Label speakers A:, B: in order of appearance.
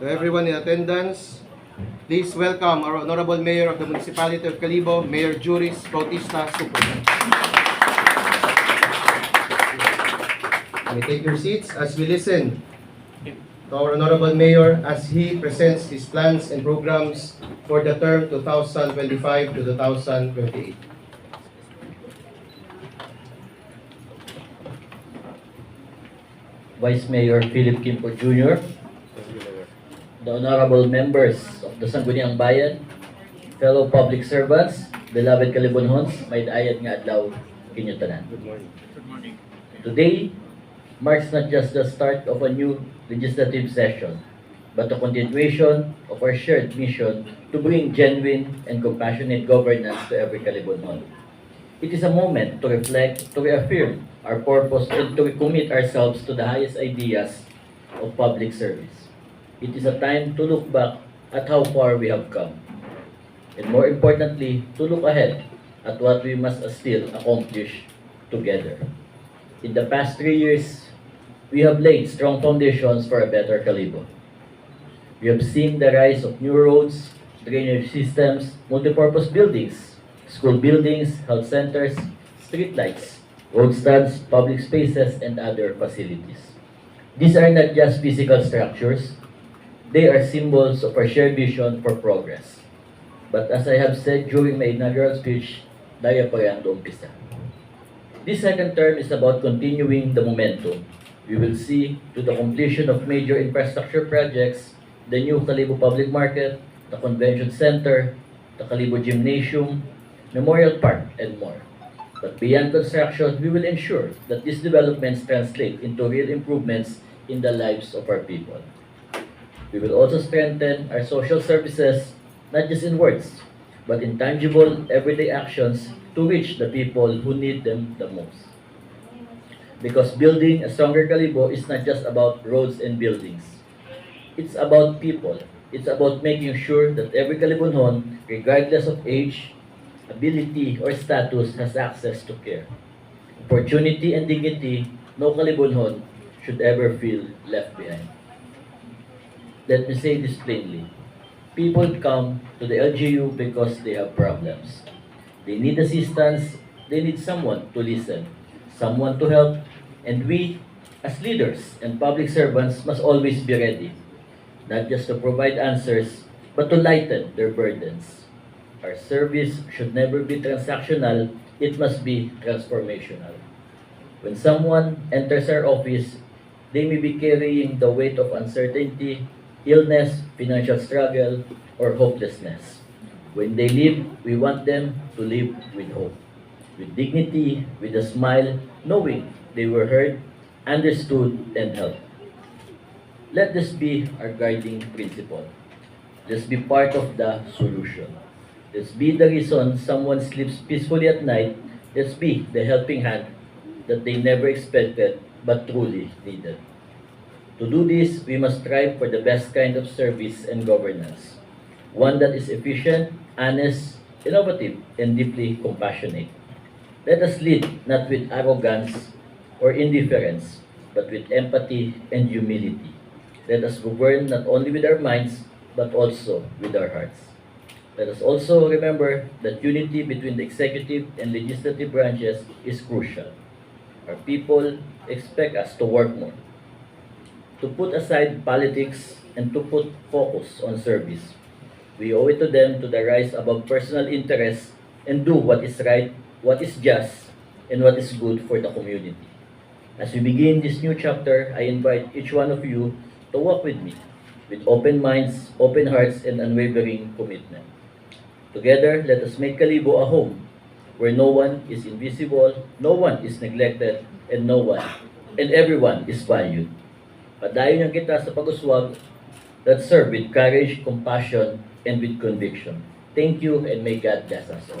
A: To everyone in attendance, please welcome our Honorable Mayor of the Municipality of Calibo, Mayor Juris Bautista Super. You may take your seats as we listen to our Honorable Mayor as he presents his plans and programs for the term 2025 to 2028.
B: Vice Mayor Philip Kimpo Jr., the honorable members of the Sangguniang Bayan, fellow public servants, beloved Kalibunhons, may daayat nga adlaw kinyo tanan.
A: Good morning. Good morning.
B: Today marks not just the start of a new legislative session, but a continuation of our shared mission to bring genuine and compassionate governance to every Kalibunhon. It is a moment to reflect, to reaffirm our purpose, and to commit ourselves to the highest ideas of public service. It is a time to look back at how far we have come, and more importantly, to look ahead at what we must still accomplish together. In the past three years, we have laid strong foundations for a better Calibo. We have seen the rise of new roads, drainage systems, multipurpose buildings, school buildings, health centers, streetlights, road stands, public spaces, and other facilities. These are not just physical structures, they are symbols of our shared vision for progress. But as I have said during my inaugural speech, daya pa yan umpisa. This second term is about continuing the momentum. We will see to the completion of major infrastructure projects, the new Calibo Public Market, the Convention Center, the Calibo Gymnasium, Memorial Park, and more. But beyond construction, we will ensure that these developments translate into real improvements in the lives of our people. We will also strengthen our social services, not just in words, but in tangible, everyday actions to reach the people who need them the most. Because building a stronger Calibo is not just about roads and buildings. It's about people. It's about making sure that every Calibunhon, regardless of age, ability, or status, has access to care. Opportunity and dignity, no Calibunhon should ever feel left behind. Let me say this plainly. People come to the LGU because they have problems. They need assistance, they need someone to listen, someone to help, and we, as leaders and public servants, must always be ready, not just to provide answers, but to lighten their burdens. Our service should never be transactional, it must be transformational. When someone enters our office, they may be carrying the weight of uncertainty, illness, financial struggle, or hopelessness. When they leave, we want them to live with hope, with dignity, with a smile, knowing they were heard, understood, and helped. Let this be our guiding principle. Let's be part of the solution. Let's be the reason someone sleeps peacefully at night. Let's be the helping hand that they never expected but truly needed. To do this, we must strive for the best kind of service and governance. One that is efficient, honest, innovative, and deeply compassionate. Let us lead not with arrogance or indifference, but with empathy and humility. Let us govern not only with our minds, but also with our hearts. Let us also remember that unity between the executive and legislative branches is crucial. Our people expect us to work more, to put aside politics, and to put focus on service. We owe it to them to the rise above personal interests and do what is right, what is just, and what is good for the community. As we begin this new chapter, I invite each one of you to walk with me with open minds, open hearts, and unwavering commitment. Together, let us make Kalibo a home where no one is invisible, no one is neglected, and no one and everyone is valued. Padayon ang kita sa pag-uswag that serve with courage, compassion, and with conviction. Thank you and may God bless us all.